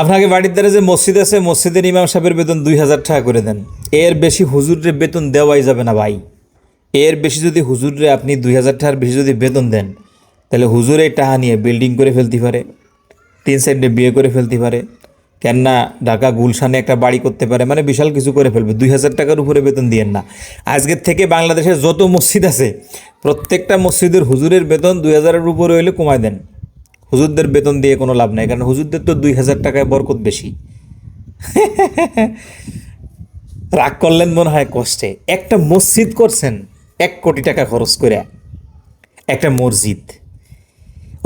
আপনাকে বাড়ির দ্বারা যে মসজিদ আছে, মসজিদের ইমাম সাহেবের বেতন দুই হাজার টাকা করে দেন। এর বেশি হুজুরের বেতন দেওয়াই যাবে না ভাই। এর বেশি যদি হুজুরে আপনি দুই হাজার টাকার বেশি যদি বেতন দেন, তাহলে হুজুর টাকা নিয়ে বিল্ডিং করে ফেলতে পারে, তিন সাইডে বিয়ে করে ফেলতে পারে। কেননা ঢাকা গুলশানে একটা বাড়ি করতে পারে মানে বিশাল কিছু করে ফেলবে। দুই হাজার টাকার উপরে বেতন দিয়েন না। আজকের থেকে বাংলাদেশের যত মসজিদ আছে, প্রত্যেকটা মসজিদের হুজুরের বেতন দুই হাজারের উপরে হইলে কমায় দেন। হুজুরদের বেতন দিয়ে কোনো লাভ নাই, কারণ হুজুরদের তো দুই হাজার টাকায় বরকত বেশি। রাগ করলেন মনে হয় কষ্টে। একটা মসজিদ করছেন, এক কোটি টাকা খরচ করে একটা মসজিদ।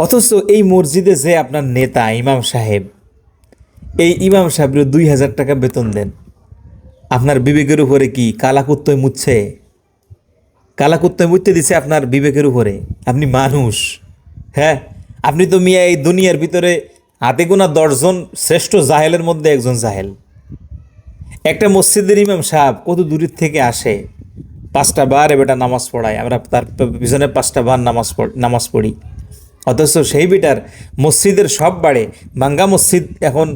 অথচ এই মসজিদে যে আপনার নেতা, ইমাম সাহেব, এই ইমাম সাহেবের দুই হাজার টাকা বেতন দেন। আপনার বিবেকের উপরে কি কালাকুত্তয় মুচ্ছে? কালাকুত্তয় মুছতে দিছে আপনার বিবেকের উপরে। আপনি মানুষ হ্যাঁ? আপনি তো মিয়া এই দুনিয়ার ভিতরে হাতে গোনা দশজন শ্রেষ্ঠ জাহেলের মধ্যে একজন জাহেল। একটা মসজিদের ইমাম সাহেব কত দূরের থেকে আসে, পাঁচটা বার বেটা নামাজ পড়ায়, আমরা তার পিছনে পাঁচটা বার নামাজ নামাজ পড়ি। অথচ সেই বেটার মসজিদের সব বাড়ে বাঙ্গা মসজিদ এখন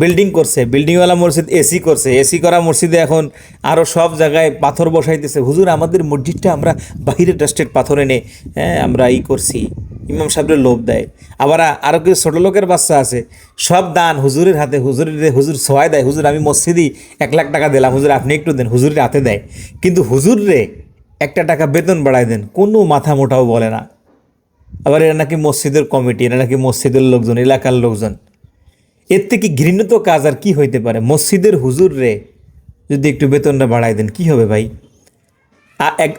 বিল্ডিং করছে, বিল্ডিংওয়ালা মসজিদ এসি করছে এসি করা মসজিদে এখন আরও সব জায়গায় পাথর বসাইতেছে। হুজুর, আমাদের মসজিদটা আমরা বাইরে ডাস্টেড পাথর এনে হ্যাঁ আমরা ই করছি। ইমাম সাহেবের লোভ দেয়। আবার আরও কিছু ছোটো লোকের বাচ্চা আছে, সব দান হুজুরের হাতে, হুজুরের হুজুর সহায় দেয়, হুজুর, আমি মসজিদই এক লাখ টাকা দিলাম, হুজুর, আপনি একটু দেন। হুজুরের হাতে দেয়। কিন্তু হুজুর রে একটা টাকা বেতন বাড়ায় দেন, কোনো মাথা মোটাও বলে না। আবার এরা নাকি মসজিদের কমিটি, এরা নাকি মসজিদের লোকজন, এলাকার লোকজন। এর থেকে ঘৃণিত কাজ আর কি হইতে পারে? মসজিদের হুজুর রে যদি একটু বেতনটা বাড়ায় দেন, কি হবে ভাই?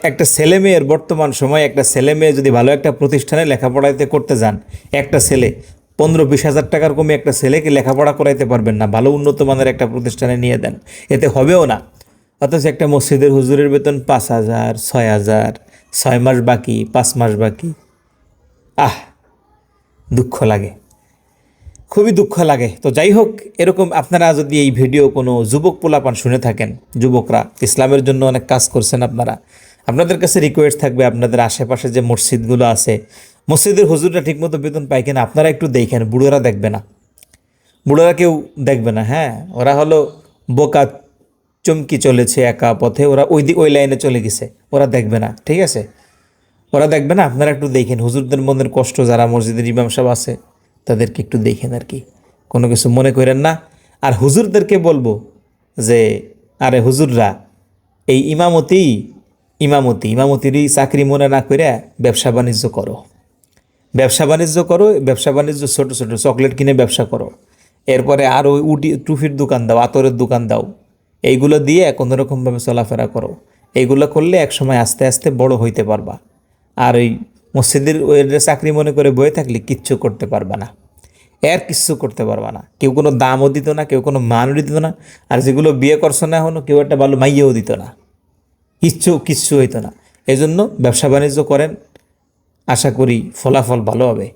একটা ছেলে মেয়ের বর্তমান সময় একটা ছেলে মেয়ে যদি ভালো একটা প্রতিষ্ঠানে লেখাপড়াইতে করতে যান, একটা ছেলে, পনেরো বিশ হাজার টাকার কমে একটা ছেলেকে লেখাপড়া করাইতে পারবেন না, ভালো উন্নত মানের একটা প্রতিষ্ঠানে নিয়ে দেন, এতে হবেও না। অথচ একটা মসজিদের হুজুরের বেতন পাঁচ হাজার, ছয় হাজার, ছয় মাস বাকি, পাঁচ মাস বাকি। আহ, দুঃখ লাগে। খুবই দুঃখ লাগে। তো যাই হোক, এরকম আপনারা যদি এই ভিডিও কোনো যুবক পোলাপান শুনে থাকেন, যুবকরা, ইসলামের জন্য অনেক কাজ করছেন আপনারা, আপনাদের কাছে রিকোয়েস্ট থাকবে আপনাদের আশেপাশে যে মসজিদগুলো আছে, মসজিদের হুজুররা ঠিকমতো বেতন পায় কিনা আপনারা একটু দেখেন, বুড়োরা দেখবে না। বুড়োরা কেউ দেখবে না হ্যাঁ? ওরা হলো বোকা, চমকি চলেছে একা পথে, ওরা ওই ওই লাইনে চলে গেছে, ওরা দেখবে না, ঠিক আছে? ওরা দেখবে না, আপনারা একটু দেখেন, হুজুরদের মনের কষ্ট, যারা মসজিদের ইমাম সাহেব আছে তাদেরকে একটু দেখেন আর কি। কোনো কিছু মনে করেন না। আর হুজুরদেরকে বলব যে, আরে হুজুররা, এই ইমামতি ইমামতি ইমামতিরই চাকরি মনে না করে ব্যবসা বাণিজ্য করো। ব্যবসা বাণিজ্য করো, ব্যবসা বাণিজ্য ছোটো ছোটো চকলেট কিনে ব্যবসা করো। এরপরে আর ওই উটি, টুফির দোকান দাও, আতরের দোকান দাও। এইগুলো দিয়ে কোনো রকমভাবে চলাফেরা করো। এইগুলো করলে একসময় আস্তে আস্তে বড় হইতে পারবা। আর ওই মসজিদের চাকরি মনে করে বয়ে থাকলে কিচ্ছু করতে পারবা না। এর কিচ্ছু করতে পারবা না। কেউ কোনো দামও দিত না, কেউ কোনো মানও দিত না। আর যেগুলো বিয়ে করছে না এখনও কেউ একটা ভালো মাইয়েও দিত না। কিচ্ছু কিচ্ছু হইতো না। এজন্য জন্য ব্যবসা বাণিজ্য করেন। আশা করি ফলাফল ভালো হবে।